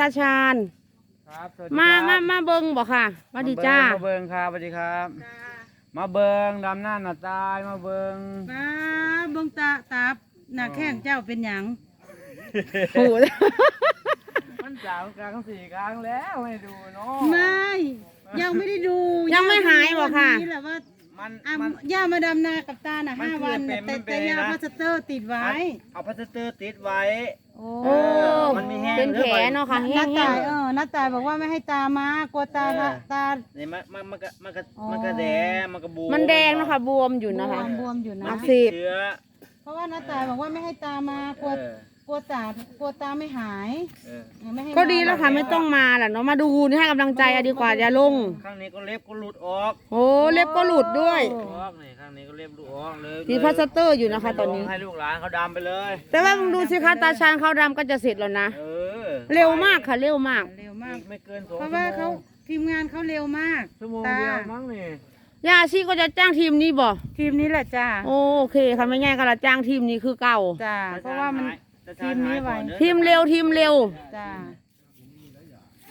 ตาชาญครับสวัสดีมาครับมามาเบิงบ่ค่ะมาดีจ้ามาเบิงครับสวัสดีครับ มาเบิงดำหน้าหน้าตายมาเบิงป้าเบิ่งตาตาบหน้าแข้งเจ้าเป็นหยังโอ้โหมันสามครั้งสี่ครั้งแล้วให้ดูเนาะไม่ยังไม่ได้ดูยังไม่หายบ่ค่ะนี่แหละว่ามันอะมัน ย่ามาดำนากับตาน่ะมันห้าคือวันเป็นแต่มันเป็นแต่ย่านะ พลาสเตอร์ติดไว้เอาพลาสเตอร์ติดไว้ โอ้โอ้มันมีแห้งเป็นแผลเนาะค่ะหแห้น้างตายๆเออหน้าตายบอกว่าไม่ให้ตามากลัวตาเออ ตา นี่มันมันมันก็มันก็อ๋อ มันก็แดงมันก็บูมันแดงเนาะค่ะบวมอยู่บนะคะวมบวมอยู่นะ อักติเสดบเชื้อเพราะว่าหน้าตายบอกว่าไม่ให้ตามากลัวเออ กลัวตากลัวตาไม่หายเออไม่ให้ก็ดีแล้วค่ะมาไม่ต้องมาแหละเนาะมาดูนี่ให้กำลังใจอะดีกว่าอย่าลงข้างนี้ก็เล็บก็หลุดออกโอ้เล็บก็หลุดด้วย ออกนี่ข้างนี้ก็เล็บหลุดออกเลยมีพลาสเตอร์อยู่นะคะ ตอนนี้ ให้ลูกหลานเขาดำไปเลย แต่ว่ามึงดูสิคะตาชาญเขาดำก็จะเสร็จแล้วนะ เออเร็วมากค่ะ เร็วมาก เร็วมาก ไม่เกินสองเพราะชั่วว่าโมเขางทีมงานเขาเร็วมาก ชั่วโมงตาเดียวมั้งนี่ย่าชีก็จะจ้างทีมนี้บ่ทีมนี้แหละจ้าโอเคค่ะไม่ง่ายก็ละจ้างทีมนี้คือเก่า จ้าเพราะว่ามัน ทีมนี้ไว้ทีมเร็วทีมเร็ว จ้า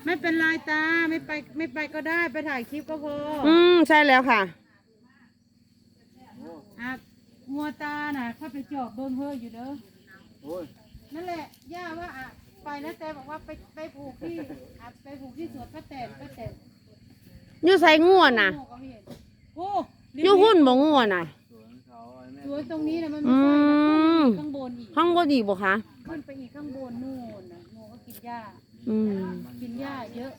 ไม่เป็นไรตาไม่ไปไม่ไปก็ได้ไปถ่ายคลิปก็พอออืมใช่แล้วค่ะ อะงัวตาน่ะเข้าไปจอบเบิ้งเฮออยู่เด้อโอ้ยนั่นแหละย่าว่าอะไปนะแต่บอกว่าไปไปผูกที่อะไปผูกที่สวนป้าแตนป้าแตนอยู่ใส่ง่วนน่ะโอ้ก็เห็นโอ้อยู่หุ่นบ่ง่วนน่ะสวนเขาไอ้แม่สวนตรงนี้นะมันอืมีไฟนะ มข้างบนอีกห้องก็ดีบ่คะขึ้นไปอีกข้างบนนู่นนะงูก็กินหญ้าอืมกินหญ้าเยอะ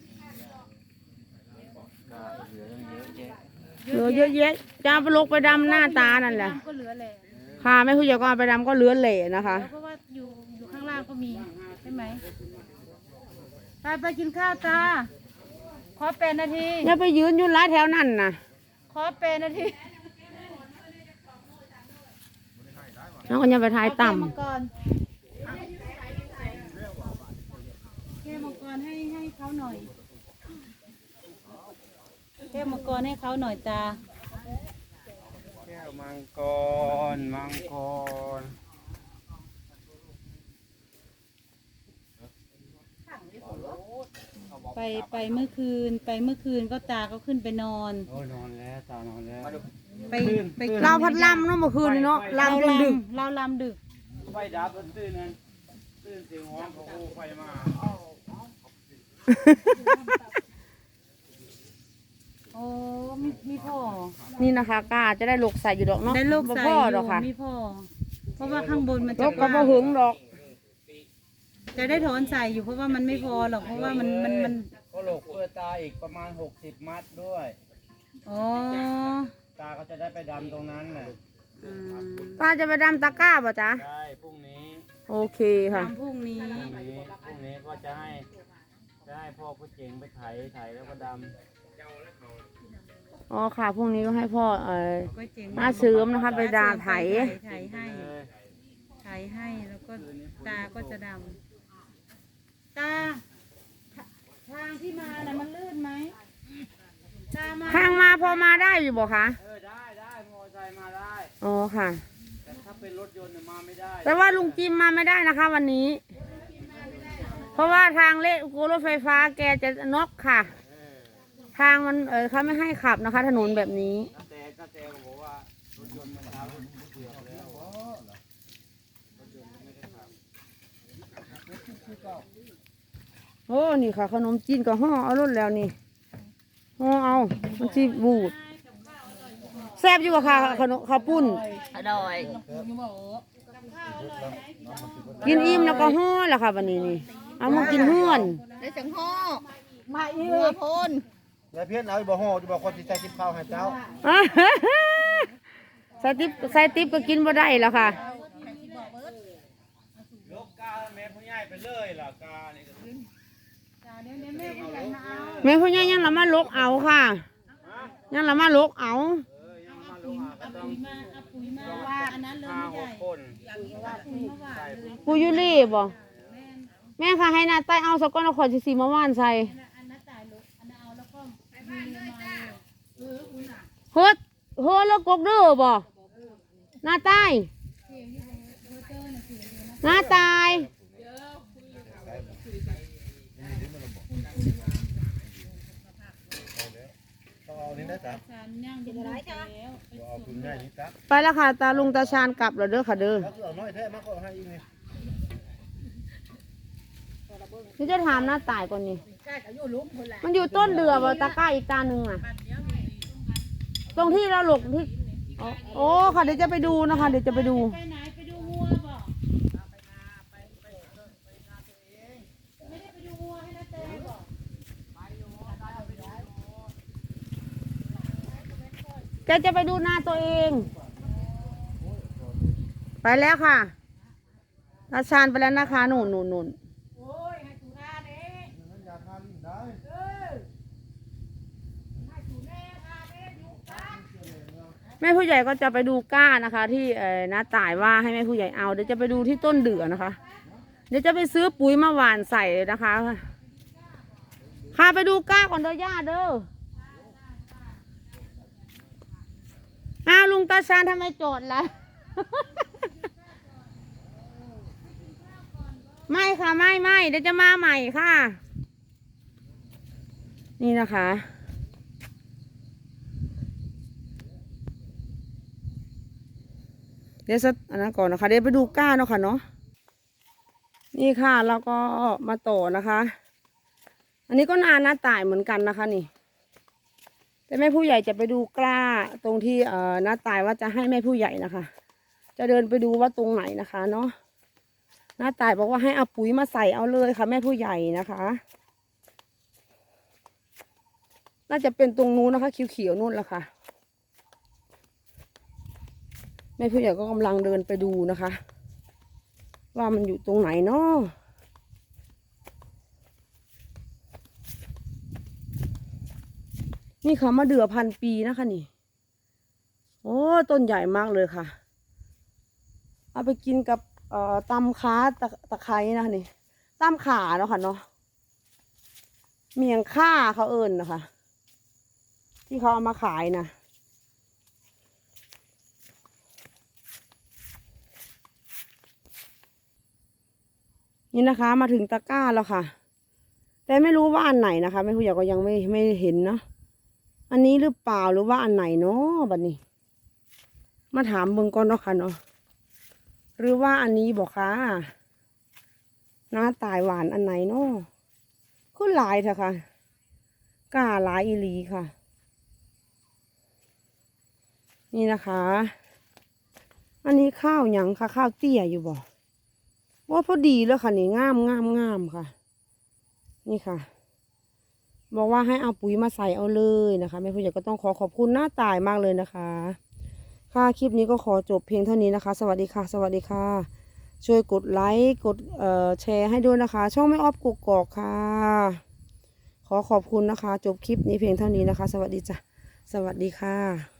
ก็เหลือตั้งเยอะแยะเหลือเยอะแยะจะเอาไปลกไปดำหน้าตานั่นแหละก็เหลือแหละค่ะแม่ผู้ใหญ่ก็เอาไปดำก็เหลือเหล่นะคะ แล้วเพราะว่าอยู่อยู่ข้างล่างก็มีใช่ไหมไปไปกินข้าวตา ขอแปดนาที อย่าไปยืนอยู่ร้ายแถวนั่นน่ะขอแปดนาที แล้วก็อย่าไปทายต่เอแก้วมังกรแก้วมังกรให้ให้เขาหน่อย แก้วมังกรให้เขาหน่อยตา แก้วมังกร มังกร ไปไปเมื่อคืน ไปเมื่อคืนก็ตาก็ขึ้นไปนอน โอ้ยนอนแล้วตานอนแล้ว ไปไปำเราพัดลำเนาะเมื่อคืนนี้เนาะเราลำจนดึกลำเราลำดึกไฟดับแล้วตื่นนั้นตื่นเสียงห้องของโอ้ไฟมาโอ้มีมีพ่อนี่นะคะกาจะได้ลกใส่อยู่ดอกเนาะได้ลูกบ่ใส่พ่ออยู่ดอกค่ะ มีพ่อเพราะว่าข้างบนมันลจะกก็บ่หึงดอก จะได้ถอนใส่อยู่เพราะว่ามันไม่พอหรอกเพราะว่ามันมันมันก็หลกเพื่อตาอีกประมาณ60มัดด้วยอ๋อตาก็จะได้ไปดำตรงนั้นน่ะอืมตาจะไปดำตะกร้าป่ะจ๊ะ ใช่พรุ่งนี้โอเคค่ะตามพรุ่งนี้ พรุ่งนี้พรุ่งนี้ก็จะให้จะให้พ่อผู้เจ๋งไปไถไถแล้วก็ดอ๋อค่ะ พรุ่งนี้ก็ให้พ่อเออ ก็เจ๋งมาเสริมนะคะไปดาไถ ไถให้ำเลยไถให้แล้วก็ตาก็จะดำตาทางที่มาน่ะมันลื่นไหมตามา ทางมาพอมาได้อยู่บ่คะเออได้ได้มอไซค์มาได้ อ๋อค่ะ แต่ถ้าเป็นรถยนต์เนี่ยมาไม่ได้แต่ว่าลุงจิมมาไม่ได้นะคะ วันนี้ เพราะว่าทางเลกูรถไฟฟ้าแกจะน็อกค่ะทางมันเออเขาไม่ให้ขับนะคะ ถนนแบบนี้แต่ก็แต่ก็บอกว่ารถยนต์มันทำเกือบแล้วโอ้นี่ค่ะ ขนมจีนกับห่อเอารถแล้วนี่ ห่อเอามันจีบูดแซ่บอยู่บ่ค่ะขนมข้าวปุ้น อร่อยกินอิ่มแล้วก็ห่อแล้วค่ะวันนี้นี่ เอามากินเฮือนได้จังห่อมาอีกพ่นแล้วเพี้ยนเอาบ่ห่อจะบอกคนที่ใจกินข้าวให้เจ้าใส่ติ๊บใส่ติ๊บก็กินบ่ได้แล้วค่ะ ยกกาแม่ผู้ใหญ่ไปเลยล่ะกานี่ก็ แม่ผู้ใหญ่มาเอาแม่พ่อใหญ่ยังละมาลกเอาค่ะ ยังละมาลกเอาเออยังมาลงหาก็ต้องมาเอาปุ๋ยมาว่าอันนั้นเลยห้าไม่หใหญ่กคนปุ๋ยมาว่าเลยปูยุรี่บ่แม่ค่ะให้นาใต้เอาสกอนเอาขอดสิสีมาว่านใส่อันนั้นจ่ายลูกอันนั้นเอาแล้วก็ยืนมาเลยเฮ็ดเฮ็ดแล้วกกเด้อบ่หน้าใต้หน้าตาย ต้องเอานี่ได้จ้ะสารย่างจะได้จ้ะแล้วบ่เอาคุณง่ายนี่จ้ะไปแล้วค่ะตาลุงตาชาญกลับแล้วเด้อค่ะเด้อ แล้วคือเอาน้อยแท้มากก็ให้อีกนี่นี่จะถามหน้าตายก่อนนี่มันอยู่ต้นเดือบตะกร้าอีกตาหนึ่งอะ ตรงที่เราหลกที่อ๋อโอ้ค่ะเดี๋ยวจะไปดูนะคะ เดี๋ยวจะไปดู ไปไหนไปดูวัวบ่ไม่ได้ไปดูวัวให้นะเต้บ่ แกจะไปดูนาตัวเอง ไปแล้วค่ะตาชาญไปแล้วนะคะหนุนหนุนหนุนโอ้ยให้สุราเด้นั้นยาทาลินได้ให้สุแน่พาเด้อยู่กันแม่ผู้ใหญ่ก็จะไปดูก้านะคะ ที่เอ่อน้าต่ายว่าให้แม่ผู้ใหญ่เอาเดี๋ยวจะไปดูที่ต้นเดือนะคะ เดี๋ยวจะไปซื้อปุ๋ยมาหว่านใส่นะคะ ค่ะไปดูก้าก่อนเด้อย่าเด้อ อ้าวลุงตาชาญทำไมโจทย์ล่ะ ไม่ค่ะไม่ไม่เดี๋ยวจะมาใหม่ค่ะ นี่นะคะ เดี๋ยวสักอันนั้นก่อนนะคะเดี๋ยวไปดูก้าเนาะค่ะเนาะนี่ค่ะแล้วก็มาต่อนะคะ อันนี้ก็นานนะตายเหมือนกันนะคะนี่ แต่แม่ผู้ใหญ่จะไปดูกล้าตรงที่เอ่อน้าตายว่าจะให้แม่ผู้ใหญ่นะคะ จะเดินไปดูว่าตรงไหนนะคะเนาะน้าตายบอกว่าให้เอาปุ๋ยมาใส่เอาเลยค่ะ แม่ผู้ใหญ่นะคะ น่าจะเป็นตรงนู้นนะคะเขียวๆนู่นแหละค่ะแม่ผู้ใหญ่ก็กำลังเดินไปดูนะคะ ว่ามันอยู่ตรงไหนเนาะ นี่ค่ะมะเดื่อพันปีนะคะนี่ โอ้ต้นใหญ่มากเลยค่ะ เอาไปกินกับตำค้าตะตะไคร้นะคะนี่ตำขาเนาะค่ะเนาะเมียงข่าเขาเอิญนะคะ ที่เขาเอามาขายนะนี่นะคะ มาถึงตะกร้าแล้วค่ะ แต่ไม่รู้ว่าอันไหนนะคะแม่ผู้ใหญ่ก็ยังไม่ไม่เห็นเนาะ อันนี้หรือเปล่าหรือว่าอันไหนเนาะบัดนี้ มาถามเบิ่งก่อนเนาะค่ะเนาะหรือว่าอันนี้บอกค่ะน้าตายหวานอันไหนเนาะขึ้นหลายเถอะค่ะกล้าหลายอีหลีค่ะ นี่นะคะ อันนี้ข้าวหยังค่ะ ข้าวเตี้ยอยู่บ่ว่าพอดีแล้วค่ะนี่งามงามงามค่ะ นี่ค่ะ บอกว่าให้เอาปุ๋ยมาใส่เอาเลยนะคะแม่ผู้ใหญ่ก็ต้องขอขอบคุณหน้าตายมากเลยนะคะ ค่ะคลิปนี้ก็ขอจบเพียงเท่านี้นะคะ สวัสดีค่ะ สวัสดีค่ะ ช่วยกดไลค์กดเอ่อแชร์ให้ด้วยนะคะ ช่องไม่ออฟกกอกค่ะ ขอขอบคุณนะคะ จบคลิปนี้เพียงเท่านี้นะคะ สวัสดีจ้ะสวัสดีค่ะ